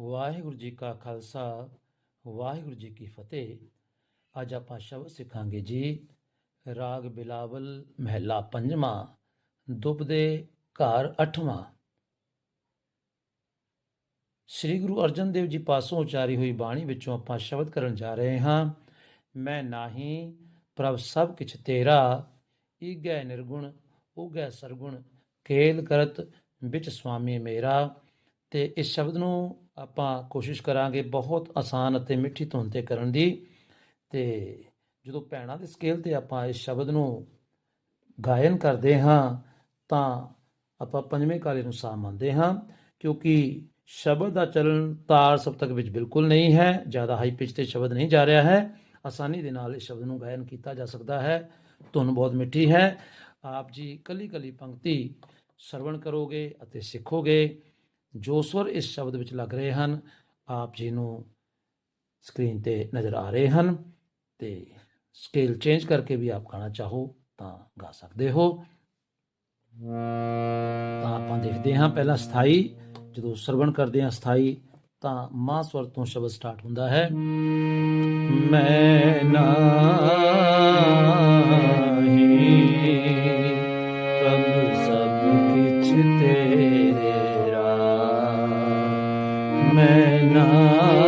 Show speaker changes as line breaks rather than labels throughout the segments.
ਵਾਹਿਗੁਰੂ ਜੀ ਕਾ ਖਾਲਸਾ, ਵਾਹਿਗੁਰੂ ਜੀ ਕੀ ਫਤਿਹ। ਅੱਜ ਆਪਾਂ ਸ਼ਬਦ ਸਿੱਖਾਂਗੇ ਜੀ, ਰਾਗ ਬਿਲਾਵਲ ਮਹਿਲਾ ਪੰਜਵਾਂ ਦੁਬਦੇ ਘਰ ਅਠਵਾਂ। ਸ੍ਰੀ ਗੁਰੂ ਅਰਜਨ ਦੇਵ ਜੀ ਪਾਸੋਂ ਉਚਾਰੀ ਹੋਈ ਬਾਣੀ ਵਿੱਚੋਂ ਆਪਾਂ ਸ਼ਬਦ ਕਰਨ ਜਾ ਰਹੇ ਹਾਂ, ਮੈਂ ਨਾਹੀ ਪ੍ਰਭ ਸਭ ਕਿਛ ਤੇਰਾ, ਈਗੈ ਨਿਰਗੁਣ, ਉਗੈ ਸਰਗੁਣ, ਕੇਲ ਕਰਤ ਵਿੱਚ ਸੁਆਮੀ ਮੇਰਾ। ਤੇ ਇਸ ਸ਼ਬਦ ਨੂੰ ਆਪਾਂ ਕੋਸ਼ਿਸ਼ ਕਰਾਂਗੇ ਬਹੁਤ ਆਸਾਨ ਅਤੇ ਮਿੱਠੀ ਧੁਨ ਤੇ ਕਰਨ ਦੀ। ਤੇ ਜਦੋਂ ਭੈਣਾਂ ਦੇ ਸਕੇਲ ਤੇ ਆਪਾਂ ਇਸ ਸ਼ਬਦ ਨੂੰ ਗਾਇਨ ਕਰਦੇ ਹਾਂ, ਤਾਂ ਆਪਾਂ ਪੰਜਵੇਂ ਕਾਲੇ ਨੂੰ ਸਾਹ ਮੰਨਦੇ ਹਾਂ, ਕਿਉਂਕਿ ਸ਼ਬਦ ਦਾ ਚਲਨ ਤਾਰ ਸਪਤਕ ਵਿੱਚ ਬਿਲਕੁਲ ਨਹੀਂ ਹੈ, ਜ਼ਿਆਦਾ ਹਾਈ ਪਿਚ ਤੇ ਸ਼ਬਦ ਨਹੀਂ ਜਾ ਰਿਹਾ ਹੈ। ਆਸਾਨੀ ਦੇ ਨਾਲ ਇਸ ਸ਼ਬਦ ਨੂੰ ਗਾਇਨ ਕੀਤਾ ਜਾ ਸਕਦਾ ਹੈ। ਧੁਨ ਬਹੁਤ ਮਿੱਠੀ ਹੈ। ਆਪ ਜੀ ਕੱਲੀ ਕੱਲੀ ਪੰਕਤੀ ਸਰਵਣ ਕਰੋਗੇ ਅਤੇ ਸਿੱਖੋਗੇ। ਜੋ ਸਵਰ ਇਸ ਸ਼ਬਦ ਵਿੱਚ ਲੱਗ ਰਹੇ ਹਨ, ਆਪ ਜੀ ਨੂੰ ਸਕਰੀਨ ਤੇ ਨਜ਼ਰ ਆ ਰਹੇ ਹਨ ਤੇ ਸਕੇਲ ਚੇਂਜ ਕਰਕੇ ਵੀ ਆਪ ਗਾਣਾ ਚਾਹੋ ਤਾਂ ਗਾ ਸਕਦੇ ਹੋ। ਤਾਂ ਆਪਾਂ ਦੇਖਦੇ ਹਾਂ ਪਹਿਲਾਂ ਸਥਾਈ, ਜਦੋਂ ਸਰਵਣ ਕਰਦੇ ਹਾਂ ਸਥਾਈ, ਤਾਂ ਮਾਂ ਸਵਰ ਤੋਂ ਸ਼ਬਦ ਸਟਾਰਟ ਹੁੰਦਾ ਹੈ। ਮੈਂ ਨਾਹੀ ਪ੍ਰਭ ਸਭ ਕਿਛ ਤੇਰਾ ਮੈਂ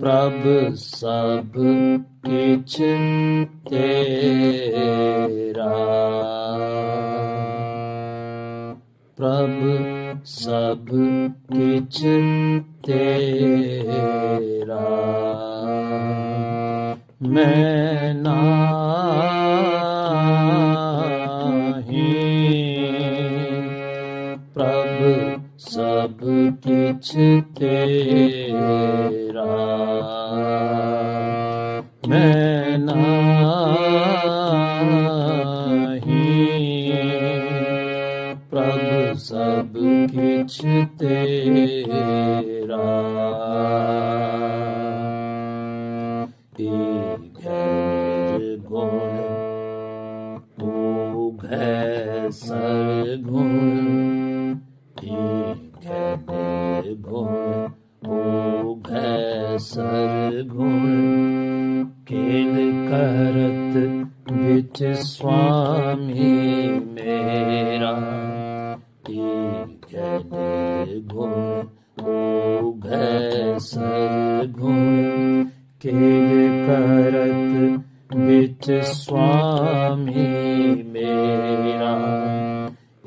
ਪ੍ਰਭ ਸਭ ਕਿਛ ਤੇਰਾ। ਪ੍ਰਭ ਸਭ ਕਿਛ ਤੇਰਾ। ਮੈਂ ਨਾਹੀ। ਪ੍ਰਭ ਸਭ ਕਿਛ ਨਾਹੀ। ਪ੍ਰਭ ਸਭ ਕਿਛ ਤੇਰਾ। ਏਕ ਨਿਰਗੁਣ ਤੂੰ ਹੈ ਸਰਗੁਣ ਏਕ ਗੁਣ, ਤੂੰ ਹੈ ਸਰਗੁਣ ਏਕ ਨਿਰਗੁਣ ਤੂੰ ਹੈ ਸਰਗੁਣ ਕੇਲ ਕਰਤ ਵਿੱਚ ਸੁਆਮੀ ਮੇਰਾ?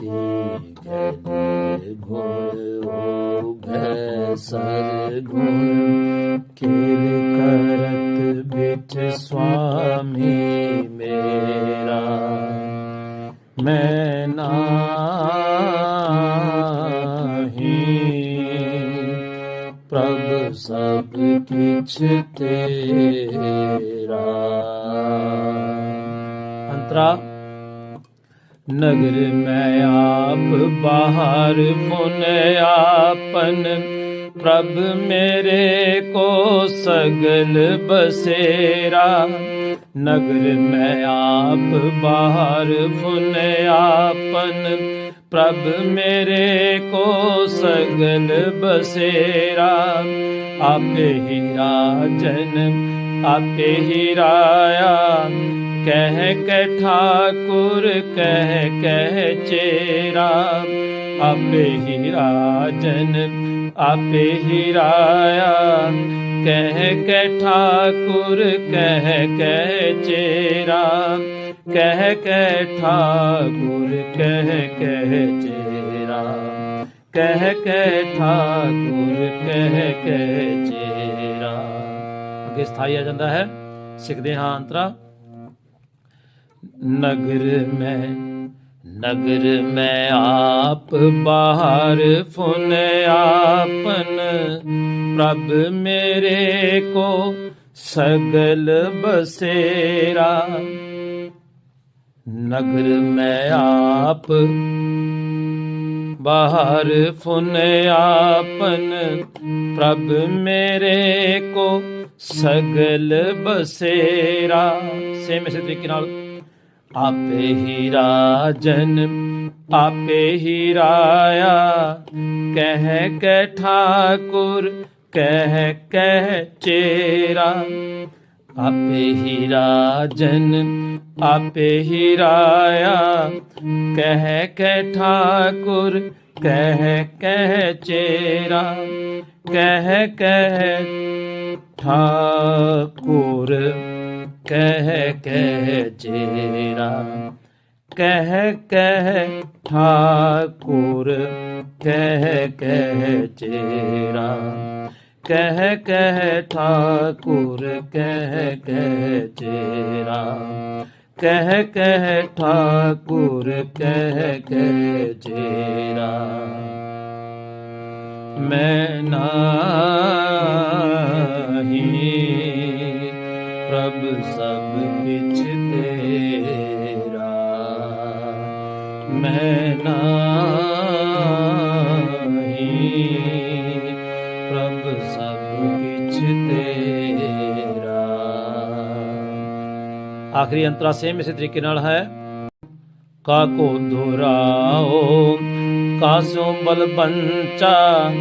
ਏਕ ਨਿਰਗੁਣ ਹੋਗੈ ਸਰਗੁਣ ਕੇਲ ਕਰਤ ਵਿੱਚ ਸਭ ਤੇਰਾ ਅੰਤਰਾ ਨਗਰ ਮੈਂ ਆਪ ਬਾਹਰ ਮੁਨ ਆਪਨ ਪ੍ਰਭ ਮੇਰੇ ਕੋ ਸਗਲ ਬਸੇਰਾ ਨਗਰ ਮੈਂ ਆਪ ਬਾਹਰ ਮੁਨ ਆਪਨ ਪ੍ਰਭ ਮੇਰੇ ਕੋ ਸਗਲ ਬਸੇਰਾ, ਆਪੇ ਹੀ ਰਾਜਨ, ਆਪੇ ਹੀ ਰਾਇਆ। ਕਹਿ ਕਹਿ ਠਾਕੁਰ, ਕਹਿ ਕਹਿ ਚੇਰਾ, ਆਪੇ ਹੀ ਰਾਜਨ, ਆਪੇ ਹੀ ਰਾਇਆ। ਕਹਿ ਕਹਿ ਠਾਕੁਰ, ਕਹਿ ਕਹਿ ਚੇਰਾ ਕਹਿ ਕਹਿ ਠਾਕੁਰ, ਕਹਿ ਕਹਿ ਚੇਰਾ। ਕਹਿ ਕਹਿ ਠਾਕੁਰ, ਕਹਿ ਕਹਿ ਚੇਰਾ। ਅੱਗੇ ਸਥਾਈ ਆ ਜਾਂਦਾ ਹੈ। ਸਿੱਖਦੇ ਹਾਂ ਅੰਤਰਾ। ਨਗਰ ਮੈਂ ਨਗਰ ਮੈਂ ਆਪ ਬਾਹਰ ਫੁਨ ਆਪਨ। ਪ੍ਰਭ ਮੇਰੇ ਕੋ ਸਗਲ ਬਸੇਰਾ। ਨਗਰ ਮੈਂ ਆਪ, ਬਾਹਰ ਫੁਨ ਆਪਨ। ਪ੍ਰਭ ਮੇਰੇ ਕੋ ਸਗਲ ਬਸੇਰਾ। ਸੇਮ ਇਸੇ ਤਰੀਕੇ ਨਾਲ, ਆਪੇ ਹੀ ਰਾਜਨ, ਆਪੇ ਹੀ ਰਾਇਆ। ਕਹਿ ਕਹਿ ਠਾਕੁਰ, ਕਹਿ ਕਹਿ ਚੇਰਾ। ਆਪੇ ਹੀ ਰਾਜਨ, ਆਪੇ ਹੀ ਰਾਇਆ। ਕਹਿ ਕਹਿ ਠਾਕੁਰ, ਕਹਿ ਕਹਿ ਚੇਰਾ। ਕਹਿ ਕਹਿ ਠਾਕੁਰ, ਕਹਿ ਕਹਿ ਚੇਰਾ। ਕਹਿ ਕਹਿ ਠਾਕੁਰ, ਕਹਿ ਕਹਿ ਚੇਰਾ। ਕਹਿ ਕਹਿ ਠਾਕੁਰ, ਕਹਿ ਕਹਿ ਚੇਰਾ। ਕਹਿ ਕਹਿ ਠਾਕੁਰ, ਕਹਿ ਕਹਿ ਚੇਰਾ। ਮੈਂ ਨਾਹੀ ਪ੍ਰਭ ਸਭ ਕਿਛ ਤੇਰਾ। ਮੈਂ ਨਾਹੀ ਆਖਰੀ ਅੰਤਰਾ ਸੇਮ ਇਸੇ ਤਰੀਕੇ ਨਾਲ ਹੈ। ਕਾ ਕੋ ਦੁਰਾਓ ਕਾਸੋ ਬਲ ਬੰਚਾ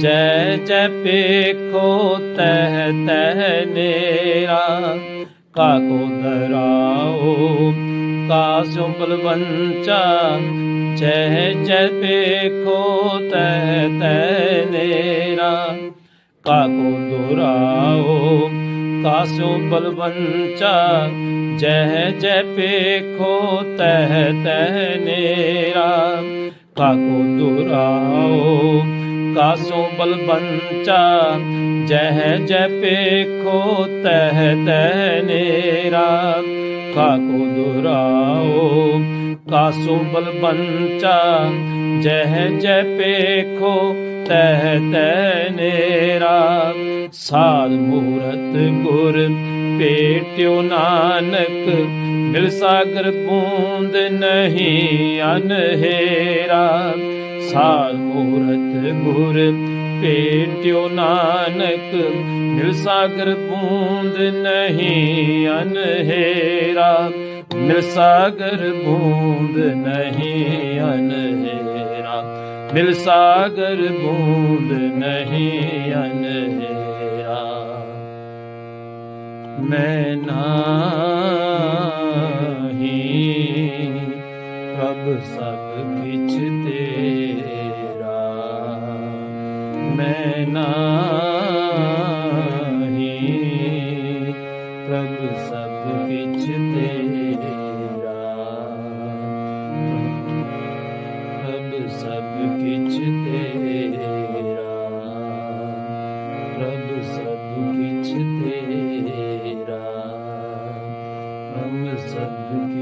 ਜੈ ਜੈ ਪੇਖੋ ਤਹਿ ਤਹਿ ਨੇਰਾ। ਕਾ ਕੋ ਦਰਾਓ ਕਾਸੋ ਬਲ ਬੰਚਾ ਜੈ ਜੈ ਪੇਖੋ ਤਹ ਤਹ ਨੇਰਾ। ਕਾ ਕੋ ਦੁਰਾਓ ਕਾਸੋ ਬਲਵੰਚਾ ਜਹ ਜੈ ਪੇਖੋ, ਤਹ ਤਹ ਨੇਰਾ। ਕਾਕੋ ਦੁਰਾਓ ਕਾਸੋ ਬਲਵੰਚਾ ਜਹ ਜੈ ਪੇਖੋ, ਤਹ ਤਹ ਨੇਰਾ। ਕਾਕੋ ਦੁਰਾਓ ਕਾਸੋ ਬਲਵੰਚਾ ਜਹ ਜੈ ਪੇਖੋ, ਤਹ ਤੈ ਨੇਰਾ। ਸਾਧ ਮੂਰਤ ਗੁਰ ਪੇਟਿਓ ਨਾਨਕ, ਮਿਲ ਸਾਗਰ ਬੂੰਦ ਨਹੀਂ ਅਨਹੇਰਾ। ਸਾਧ ਮੂਰਤ ਗੁਰ ਪੇਟਿਓ ਨਾਨਕ ਮਿਲ ਸਾਗਰ ਬੂੰਦ ਨਹੀਂ ਅਨਹੇਰਾ। ਮਿਲ ਸਾਗਰ ਬੂੰਦ ਨਹੀਂ ਅਨਹੇਰਾ। ਮਿਲ ਸਾਗਰ ਬੂੰਦ ਨਹੀਂ ਅਨਹੇਰਾ। ਮੈਂ ਨਾਹੀ, ਪ੍ਰਭ ਸਭ ਕਿਛ ਤੇਰਾ। ਨਾਹੀ। ਪ੍ਰਭ ਸਭ ਕਿਛ ਤੇਰਾ। ਪ੍ਰਭ ਸਭ ਕਿਛ ਤੇਰਾ। ਪ੍ਰਭ ਸਭ ਕਿਛ ਤੇਰਾ। ਪ੍ਰਭ ਸਭ ਕਿਛ